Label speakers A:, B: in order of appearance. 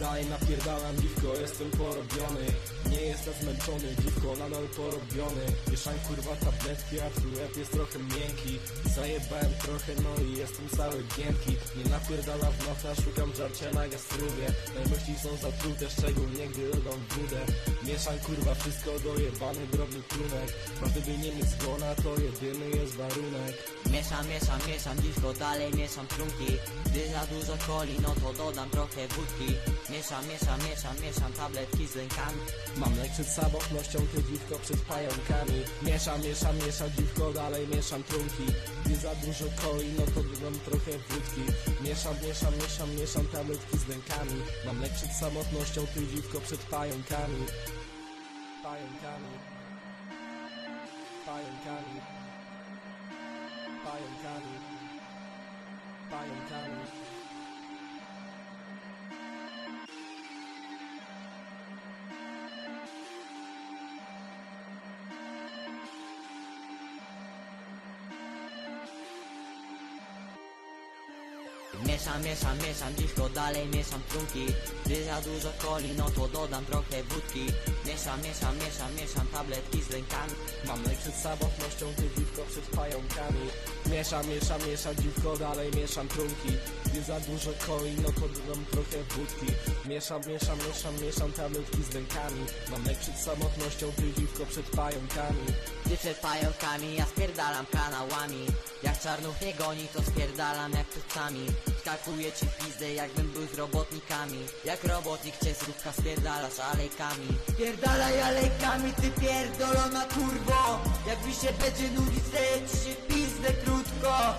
A: Dalej napierdalam dziwko, jestem porobiony. Nie jestem zmęczony, dziwko nadal porobiony. Mieszam kurwa tabletki, a twój łeb jest trochę miękki. Zajebałem trochę, no i jestem cały giętki. Nie napierdala w nocha, szukam żarcia na gastrubie Moje myśli są zatrute, szczególnie gdy robią budę. Mieszam kurwa wszystko do jebany drobny trunek. Bo gdyby nie mieć zgona, to jedyny jest warunek.
B: Mieszam, mieszam, mieszam dziwko, dalej mieszam trunki. Gdy za dużo coli, no to dodam trochę wódki Mieszam, mieszam, mieszam, mieszam tabletki z lękami.
A: Mam lek przed samotnością, ty dziwko przed pająkami. Mieszam, mieszam, mieszam dziwko, dalej mieszam trunki. Gdy za dużo coli, no to dodam trochę wódki. Mieszam, mieszam, mieszam, mieszam tabletki z lękami. Mam lek przed samotnością, ty dziwko przed pająkami. Pająkami. Pająkami. Pająkami. Pająkami
B: Mieszam, mieszam, mieszam dziwko, dalej mieszam trunki Gdy za dużo coli, no to dodam trochę wódki. Mieszam, mieszam, mieszam, mieszam tabletki z lękami
A: Mam lek przed samotnością, ty dziwko przed pająkami. Mieszam, mieszam, mieszam dziwko, dalej mieszam trunki. Gdy za dużo koi, no to dodam trochę wódki. Mieszam, mieszam, mieszam, mieszam tabletki z lękami Mam lek przed samotnością, ty dziwko przed pająkami.
B: Gdy przed pająkami ja spierdalam kanałami. Jak czarnów nie goni to spierdalam jak przed Skakuję ci pizdę jakbym był z robotnikami. Jak robotnik cię z rówka spierdalasz alejkami. Spierdalaj alejkami ty pierdolona kurwo. Jak mi się będzie nudzić ci się pizdę krótko